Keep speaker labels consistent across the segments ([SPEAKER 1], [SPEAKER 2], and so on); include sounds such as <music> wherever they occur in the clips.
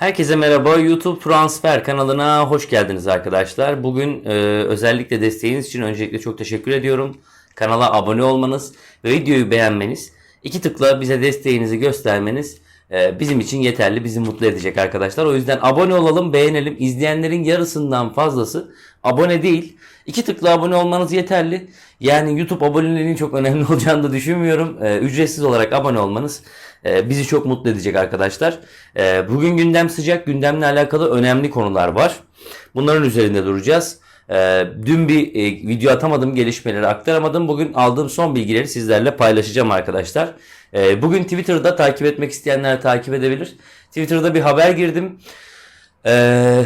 [SPEAKER 1] Herkese merhaba. YouTube Transfer kanalına hoş geldiniz arkadaşlar. Bugün e, özellikle desteğiniz için öncelikle çok teşekkür ediyorum. Kanala abone olmanız ve videoyu beğenmeniz, iki tıkla bize desteğinizi göstermeniz e, bizim için yeterli, bizi mutlu edecek arkadaşlar. O yüzden abone olalım, beğenelim. İzleyenlerin yarısından fazlası abone değil. İki tıkla abone olmanız yeterli. Yani YouTube aboneliğinin çok önemli <laughs> olacağını da düşünmüyorum. E, ücretsiz olarak abone olmanız e, bizi çok mutlu edecek arkadaşlar. E, bugün gündem sıcak, gündemle alakalı önemli konular var. Bunların üzerinde duracağız. E, dün bir e, video atamadım, gelişmeleri aktaramadım. Bugün aldığım son bilgileri sizlerle paylaşacağım arkadaşlar. E, bugün Twitter'da takip etmek isteyenler takip edebilir. Twitter'da bir haber girdim. E,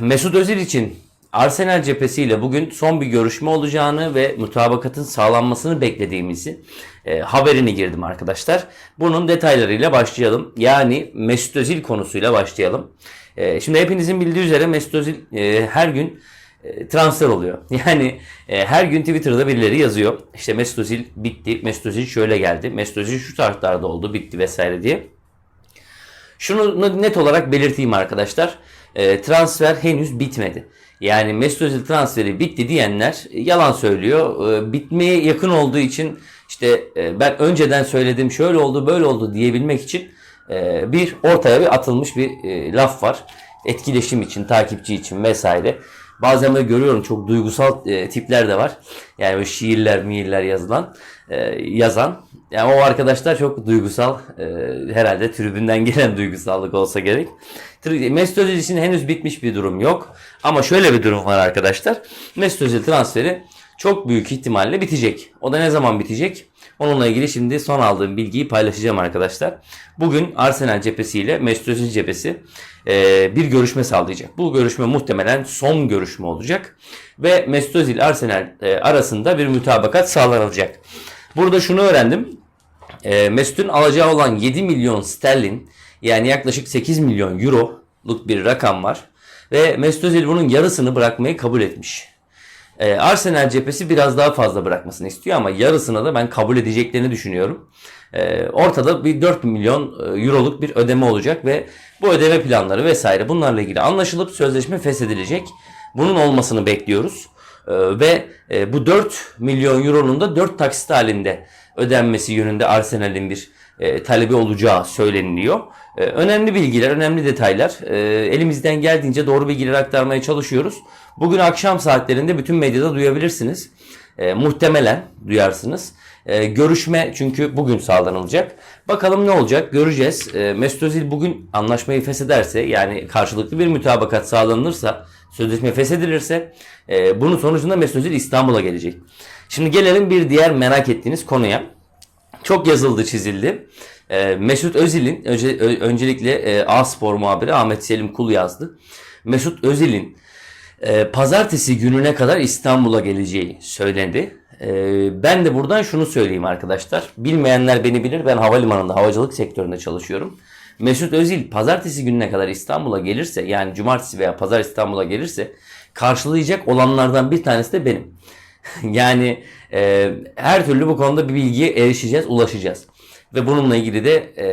[SPEAKER 1] Mesut Özil için Arsenal cephesiyle bugün son bir görüşme olacağını ve mutabakatın sağlanmasını beklediğimizi e, haberini girdim arkadaşlar. Bunun detaylarıyla başlayalım. Yani Mesut Özil konusuyla başlayalım. E, şimdi hepinizin bildiği üzere Mesut Özil e, her gün e, transfer oluyor. <laughs> Yani e, her gün Twitter'da birileri yazıyor. İşte Mesut Özil bitti, Mesut Özil şöyle geldi, Mesut Özil şu tarihlarda oldu, bitti vesaire diye. Şunu net olarak belirteyim arkadaşlar. E, transfer henüz bitmedi. Yani Mesut Özil transferi bitti diyenler e, yalan söylüyor. E, bitmeye yakın olduğu için işte e, ben önceden söyledim şöyle oldu böyle oldu diyebilmek için bir ortaya bir atılmış bir laf var. Etkileşim için, takipçi için vesaire. Bazen böyle görüyorum çok duygusal tipler de var. Yani böyle şiirler, miirler yazılan, yazan. Yani o arkadaşlar çok duygusal. Herhalde tribünden <laughs> gelen duygusallık olsa gerek. Mesut Özil için henüz bitmiş bir durum yok. Ama şöyle bir durum var arkadaşlar. Mesut Özil transferi çok büyük ihtimalle bitecek. O da ne zaman bitecek? Onunla ilgili şimdi son aldığım bilgiyi paylaşacağım arkadaşlar. Bugün Arsenal cephesiyle Mesut Özil cephesi bir görüşme sağlayacak. Bu görüşme muhtemelen son görüşme olacak. Ve Mesut Özil Arsenal e, arasında bir mütabakat sağlanacak. Burada şunu öğrendim. E, Mesut'un alacağı olan 7 milyon sterlin yani yaklaşık 8 milyon euroluk bir rakam var. Ve Mesut Özil bunun yarısını bırakmayı kabul etmiş. Ee, Arsenal cephesi biraz daha fazla bırakmasını istiyor ama yarısına da ben kabul edeceklerini düşünüyorum. Ee, ortada bir 4 milyon e, euroluk bir ödeme olacak ve bu ödeme planları vesaire bunlarla ilgili anlaşılıp sözleşme feshedilecek. Bunun olmasını bekliyoruz. Ee, ve e, bu 4 milyon euronun da 4 taksit halinde ödenmesi yönünde Arsenal'in bir e, talebi olacağı söyleniliyor. E, önemli bilgiler, önemli detaylar. E, elimizden geldiğince doğru bilgileri aktarmaya çalışıyoruz. Bugün akşam saatlerinde bütün medyada duyabilirsiniz. E, muhtemelen duyarsınız. E, görüşme çünkü bugün sağlanılacak. Bakalım ne olacak göreceğiz. E, Mesut Özil bugün anlaşmayı feshederse yani karşılıklı bir mütabakat sağlanırsa sözleşme feshedilirse e, bunun sonucunda Mesut Özil İstanbul'a gelecek. Şimdi gelelim bir diğer merak ettiğiniz konuya. Çok yazıldı çizildi. E, Mesut Özil'in öncelikle e, A Spor muhabiri Ahmet Selim Kul yazdı. Mesut Özil'in e, pazartesi gününe kadar İstanbul'a geleceği söylendi. E, ben de buradan şunu söyleyeyim arkadaşlar. Bilmeyenler beni bilir. Ben havalimanında havacılık sektöründe çalışıyorum. Mesut Özil pazartesi gününe kadar İstanbul'a gelirse yani cumartesi veya pazar İstanbul'a gelirse karşılayacak olanlardan bir tanesi de benim. <laughs> yani e, her türlü bu konuda bir bilgiye erişeceğiz, ulaşacağız. Ve bununla ilgili de e,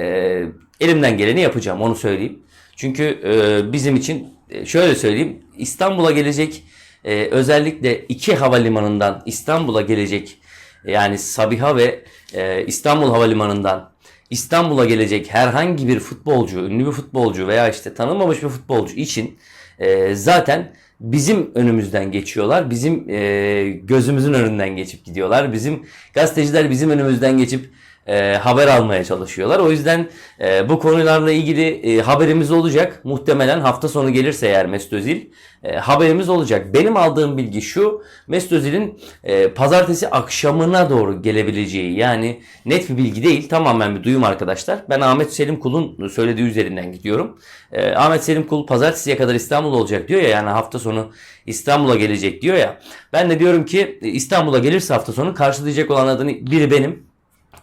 [SPEAKER 1] elimden geleni yapacağım onu söyleyeyim. Çünkü e, bizim için e, şöyle söyleyeyim İstanbul'a gelecek e, özellikle iki havalimanından İstanbul'a gelecek yani Sabiha ve e, İstanbul Havalimanı'ndan İstanbul'a gelecek herhangi bir futbolcu, ünlü bir futbolcu veya işte tanınmamış bir futbolcu için e, zaten bizim önümüzden geçiyorlar. Bizim e, gözümüzün önünden geçip gidiyorlar. Bizim gazeteciler bizim önümüzden geçip e, haber almaya çalışıyorlar. O yüzden e, bu konularla ilgili e, haberimiz olacak. Muhtemelen hafta sonu gelirse eğer Mesut Özil e, haberimiz olacak. Benim aldığım bilgi şu. Mesut Özil'in e, pazartesi akşamına doğru gelebileceği yani net bir bilgi değil. Tamamen bir duyum arkadaşlar. Ben Ahmet Selim Kul'un söylediği üzerinden gidiyorum. E, Ahmet Selim Kul pazartesiye kadar İstanbul olacak diyor ya yani hafta sonu İstanbul'a gelecek diyor ya. Ben de diyorum ki İstanbul'a gelirse hafta sonu karşılayacak olan adını biri benim.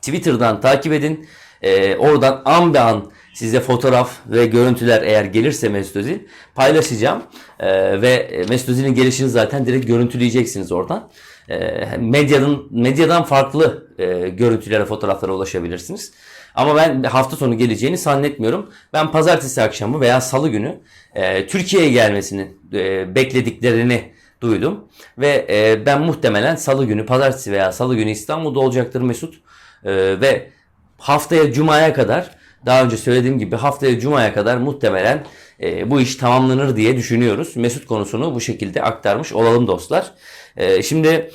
[SPEAKER 1] Twitter'dan takip edin. Ee, oradan an be an size fotoğraf ve görüntüler eğer gelirse Mesut Özil paylaşacağım. Ee, ve Mesut Özil'in gelişini zaten direkt görüntüleyeceksiniz oradan. Ee, medyanın medyadan farklı e, görüntülere, fotoğraflara ulaşabilirsiniz. Ama ben hafta sonu geleceğini zannetmiyorum. Ben pazartesi akşamı veya salı günü e, Türkiye'ye gelmesini e, beklediklerini duydum. Ve e, ben muhtemelen salı günü, pazartesi veya salı günü İstanbul'da olacaktır Mesut. E, ve haftaya Cuma'ya kadar daha önce söylediğim gibi haftaya Cuma'ya kadar muhtemelen e, bu iş tamamlanır diye düşünüyoruz. Mesut konusunu bu şekilde aktarmış olalım dostlar. E, şimdi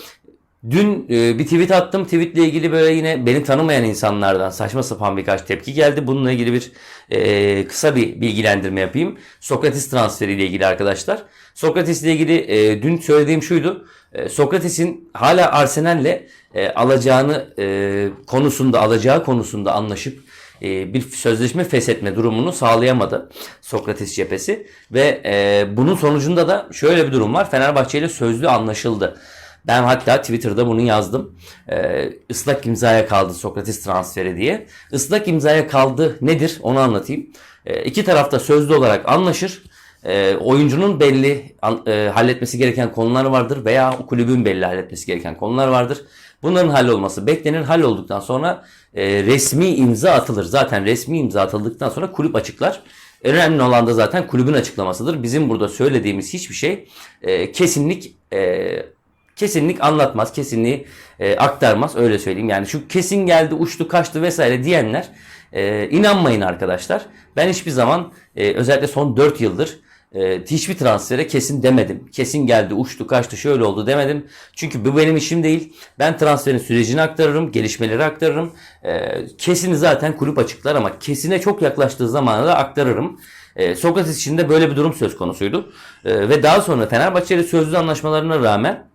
[SPEAKER 1] Dün e, bir tweet attım. Tweetle ilgili böyle yine beni tanımayan insanlardan saçma sapan birkaç tepki geldi. Bununla ilgili bir e, kısa bir bilgilendirme yapayım. Sokrates transferiyle ilgili arkadaşlar. Sokrates'le ilgili e, dün söylediğim şuydu. E, Sokrates'in hala Arsenal'le e, alacağını e, konusunda alacağı konusunda anlaşıp e, bir sözleşme feshetme durumunu sağlayamadı Sokrates cephesi ve e, bunun sonucunda da şöyle bir durum var. Fenerbahçe ile sözlü anlaşıldı. Ben hatta Twitter'da bunu yazdım. Ee, ıslak imzaya kaldı Sokrates transferi diye. Islak imzaya kaldı nedir onu anlatayım. Ee, iki tarafta sözlü olarak anlaşır. Ee, oyuncunun belli e, halletmesi gereken konular vardır veya kulübün belli halletmesi gereken konular vardır. Bunların hallolması beklenir. Hallolduktan sonra e, resmi imza atılır. Zaten resmi imza atıldıktan sonra kulüp açıklar. Önemli olan da zaten kulübün açıklamasıdır. Bizim burada söylediğimiz hiçbir şey e, kesinlik e, kesinlik anlatmaz, kesinliği e, aktarmaz öyle söyleyeyim. Yani şu kesin geldi, uçtu, kaçtı vesaire diyenler e, inanmayın arkadaşlar. Ben hiçbir zaman e, özellikle son 4 yıldır e, hiçbir transfere kesin demedim. Kesin geldi, uçtu, kaçtı, şöyle oldu demedim. Çünkü bu benim işim değil. Ben transferin sürecini aktarırım, gelişmeleri aktarırım. E, kesini zaten kulüp açıklar ama kesine çok yaklaştığı zamana da aktarırım. E, Sokrates için de böyle bir durum söz konusuydu. E, ve daha sonra Fenerbahçe ile sözlü anlaşmalarına rağmen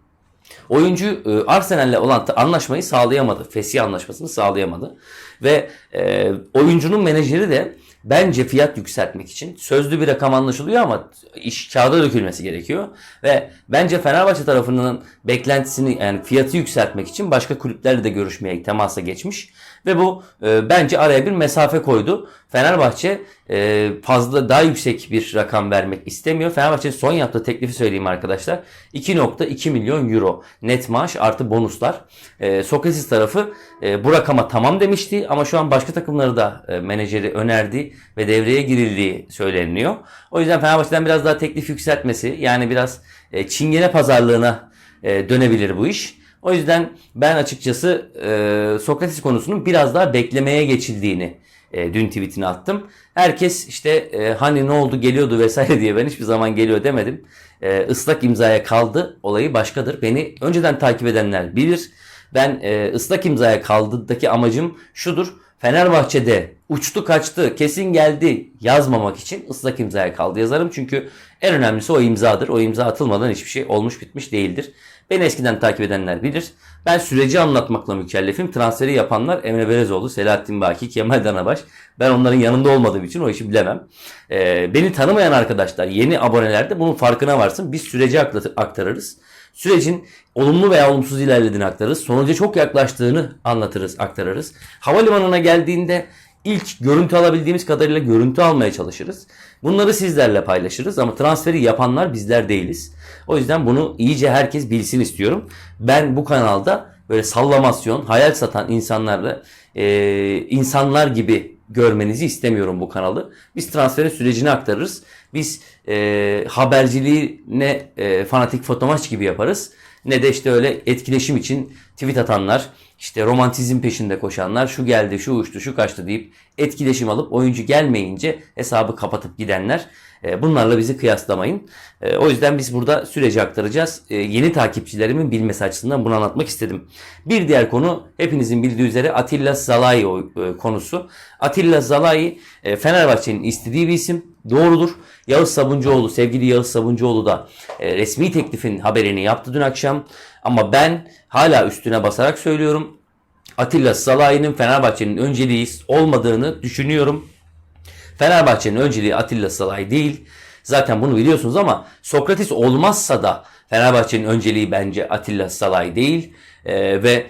[SPEAKER 1] Oyuncu e, Arsenal'le olan anlaşmayı sağlayamadı. Fesih anlaşmasını sağlayamadı. Ve e, oyuncunun menajeri de bence fiyat yükseltmek için sözlü bir rakam anlaşılıyor ama iş kağıda dökülmesi gerekiyor. Ve bence Fenerbahçe tarafının beklentisini yani fiyatı yükseltmek için başka kulüplerle de görüşmeye temasa geçmiş. Ve bu e, bence araya bir mesafe koydu. Fenerbahçe e, fazla daha yüksek bir rakam vermek istemiyor. Fenerbahçe'nin son yaptığı teklifi söyleyeyim arkadaşlar. 2.2 milyon euro net maaş artı bonuslar. E, Sokrates tarafı e, bu rakama tamam demişti ama şu an başka takımları da e, menajeri önerdi ve devreye girildiği söyleniyor. O yüzden Fenerbahçe'den biraz daha teklif yükseltmesi yani biraz e, çingene pazarlığına e, dönebilir bu iş. O yüzden ben açıkçası e, Sokrates konusunun biraz daha beklemeye geçildiğini e, dün tweetini attım. Herkes işte e, hani ne oldu geliyordu <laughs> vesaire diye ben hiçbir zaman geliyor demedim. E, ıslak imzaya kaldı olayı başkadır. Beni önceden takip edenler bilir. Ben e, ıslak imzaya kaldığındaki amacım şudur. Fenerbahçe'de uçtu kaçtı kesin geldi yazmamak için ıslak imzaya kaldı yazarım. Çünkü en önemlisi o imzadır. O imza atılmadan hiçbir şey olmuş bitmiş değildir. Beni eskiden takip edenler bilir. Ben süreci anlatmakla mükellefim. Transferi yapanlar Emre Berezoğlu, Selahattin Baki, Kemal Danabaş. Ben onların yanında olmadığım için o işi bilemem. Ee, beni tanımayan arkadaşlar, yeni aboneler de bunun farkına varsın. Biz süreci aktarırız. Sürecin olumlu veya olumsuz ilerlediğini aktarırız. Sonuca çok yaklaştığını anlatırız, aktarırız. Havalimanına geldiğinde ilk görüntü alabildiğimiz kadarıyla görüntü almaya çalışırız. Bunları sizlerle paylaşırız ama transferi yapanlar bizler değiliz. O yüzden bunu iyice herkes bilsin istiyorum. Ben bu kanalda böyle sallamasyon, hayal satan insanlarla e, insanlar gibi görmenizi istemiyorum bu kanalı. Biz transferin sürecini aktarırız. Biz e, haberciliği ne e, fanatik fotomaç gibi yaparız ne de işte öyle etkileşim için tweet atanlar, işte romantizm peşinde koşanlar, şu geldi, şu uçtu, şu kaçtı deyip etkileşim alıp oyuncu gelmeyince hesabı kapatıp gidenler. E, bunlarla bizi kıyaslamayın. E, o yüzden biz burada süreci aktaracağız. E, yeni takipçilerimin bilmesi açısından bunu anlatmak istedim. Bir diğer konu hepinizin bildiği üzere Atilla Zalai konusu. Atilla Zalai Fenerbahçe'nin istediği bir isim. Doğrudur. Yağız Sabuncuoğlu, sevgili Yağız Sabuncuoğlu da resmi teklifin haberini yaptı dün akşam. Ama ben hala üstüne basarak söylüyorum. Atilla Salahi'nin Fenerbahçe'nin önceliği olmadığını düşünüyorum. Fenerbahçe'nin önceliği Atilla Salahi değil. Zaten bunu biliyorsunuz ama Sokrates olmazsa da Fenerbahçe'nin önceliği bence Atilla Salahi değil. Ee, ve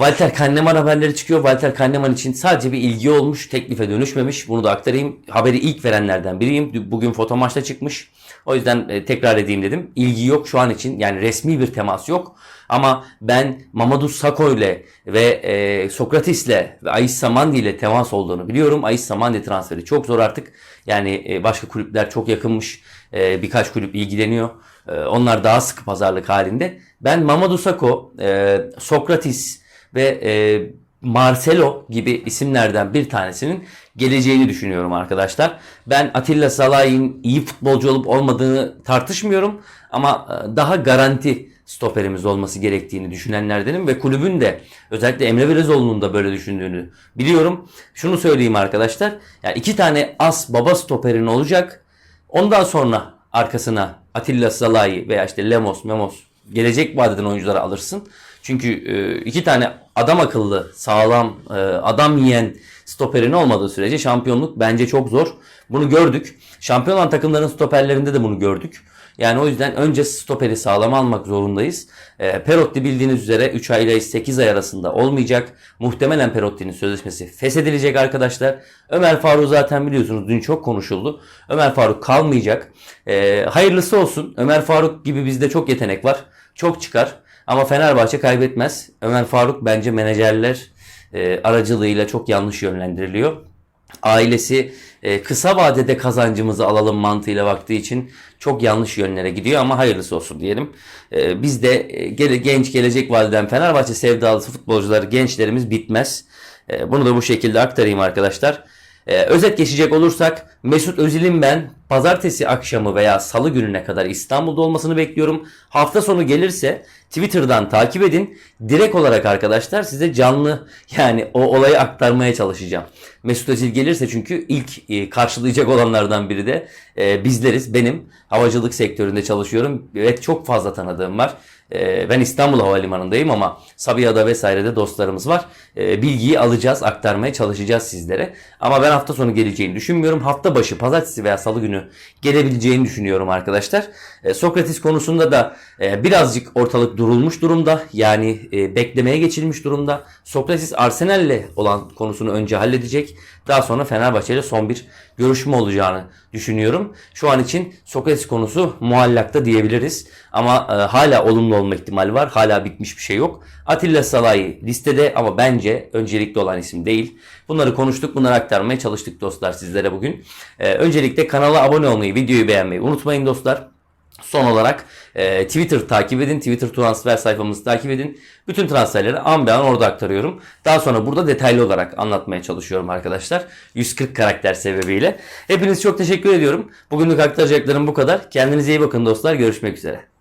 [SPEAKER 1] Walter Kahneman haberleri çıkıyor. Walter Kahneman için sadece bir ilgi olmuş. Teklife dönüşmemiş. Bunu da aktarayım. Haberi ilk verenlerden biriyim. Bugün foto çıkmış. O yüzden e, tekrar edeyim dedim. İlgi yok şu an için. Yani resmi bir temas yok. Ama ben Mamadou Sakho ile ve e, Sokrates'le ve Ais Samandi ile temas olduğunu biliyorum. Ais Samandi transferi çok zor artık. Yani e, başka kulüpler çok yakınmış. E, birkaç kulüp ilgileniyor. E, onlar daha sıkı pazarlık halinde. Ben Mamadou Sakho, e, Sokrates ve e, Marcelo gibi isimlerden bir tanesinin geleceğini düşünüyorum arkadaşlar. Ben Atilla Salah'ın iyi futbolcu olup olmadığını tartışmıyorum ama e, daha garanti stoperimiz olması gerektiğini düşünenlerdenim ve kulübün de özellikle Emre Belezoğlu'nun da böyle düşündüğünü biliyorum. Şunu söyleyeyim arkadaşlar. Yani iki tane as baba stoperin olacak. Ondan sonra arkasına Atilla Salahi veya işte Lemos, Memos gelecek vadeden oyuncuları alırsın. Çünkü e, iki tane adam akıllı, sağlam, e, adam yiyen stoperin olmadığı sürece şampiyonluk bence çok zor. Bunu gördük. Şampiyon olan takımların stoperlerinde de bunu gördük. Yani o yüzden önce stoperi sağlam almak zorundayız. E, Perotti bildiğiniz üzere 3 ay ile 8 ay arasında olmayacak. Muhtemelen Perotti'nin sözleşmesi feshedilecek arkadaşlar. Ömer Faruk zaten biliyorsunuz dün çok konuşuldu. Ömer Faruk kalmayacak. E, hayırlısı olsun. Ömer Faruk gibi bizde çok yetenek var. Çok çıkar. Ama Fenerbahçe kaybetmez. Ömer Faruk bence menajerler e, aracılığıyla çok yanlış yönlendiriliyor. Ailesi e, kısa vadede kazancımızı alalım mantığıyla baktığı için çok yanlış yönlere gidiyor ama hayırlısı olsun diyelim. E, biz de e, genç gelecek vadeden Fenerbahçe sevdalısı futbolcuları gençlerimiz bitmez. E, bunu da bu şekilde aktarayım arkadaşlar. Ee, özet geçecek olursak Mesut Özil'in ben pazartesi akşamı veya salı gününe kadar İstanbul'da olmasını bekliyorum. Hafta sonu gelirse Twitter'dan takip edin. Direkt olarak arkadaşlar size canlı yani o olayı aktarmaya çalışacağım. Mesut Özil gelirse çünkü ilk e, karşılayacak olanlardan biri de e, bizleriz. Benim havacılık sektöründe çalışıyorum ve çok fazla tanıdığım var. Ee, Ben İstanbul Havalimanı'ndayım ama Sabiha'da vesairede dostlarımız var. Bilgiyi alacağız, aktarmaya çalışacağız sizlere. Ama ben hafta sonu geleceğini düşünmüyorum. Hafta başı, pazartesi veya salı günü gelebileceğini düşünüyorum arkadaşlar. Ee, Sokrates konusunda da e, birazcık ortalık durulmuş durumda. Yani e, beklemeye geçilmiş durumda. Sokrates Arsenal'le olan konusunu önce halledecek. Daha sonra Fenerbahçe ile son bir görüşme olacağını düşünüyorum. Şu an için Sokrates konusu muallakta diyebiliriz. Ama e, hala olumlu olma ihtimali var. Hala bitmiş bir şey yok. Atilla Salahi listede ama bence öncelikli olan isim değil. Bunları konuştuk, bunları aktarmaya çalıştık dostlar sizlere bugün. E, öncelikle kanala abone olmayı, videoyu beğenmeyi unutmayın dostlar. Son olarak e, Twitter takip edin. Twitter transfer sayfamızı takip edin. Bütün transferleri an be an orada aktarıyorum. Daha sonra burada detaylı olarak anlatmaya çalışıyorum arkadaşlar. 140 karakter sebebiyle. Hepiniz çok teşekkür ediyorum. Bugünlük aktaracaklarım bu kadar. Kendinize iyi bakın dostlar. Görüşmek üzere.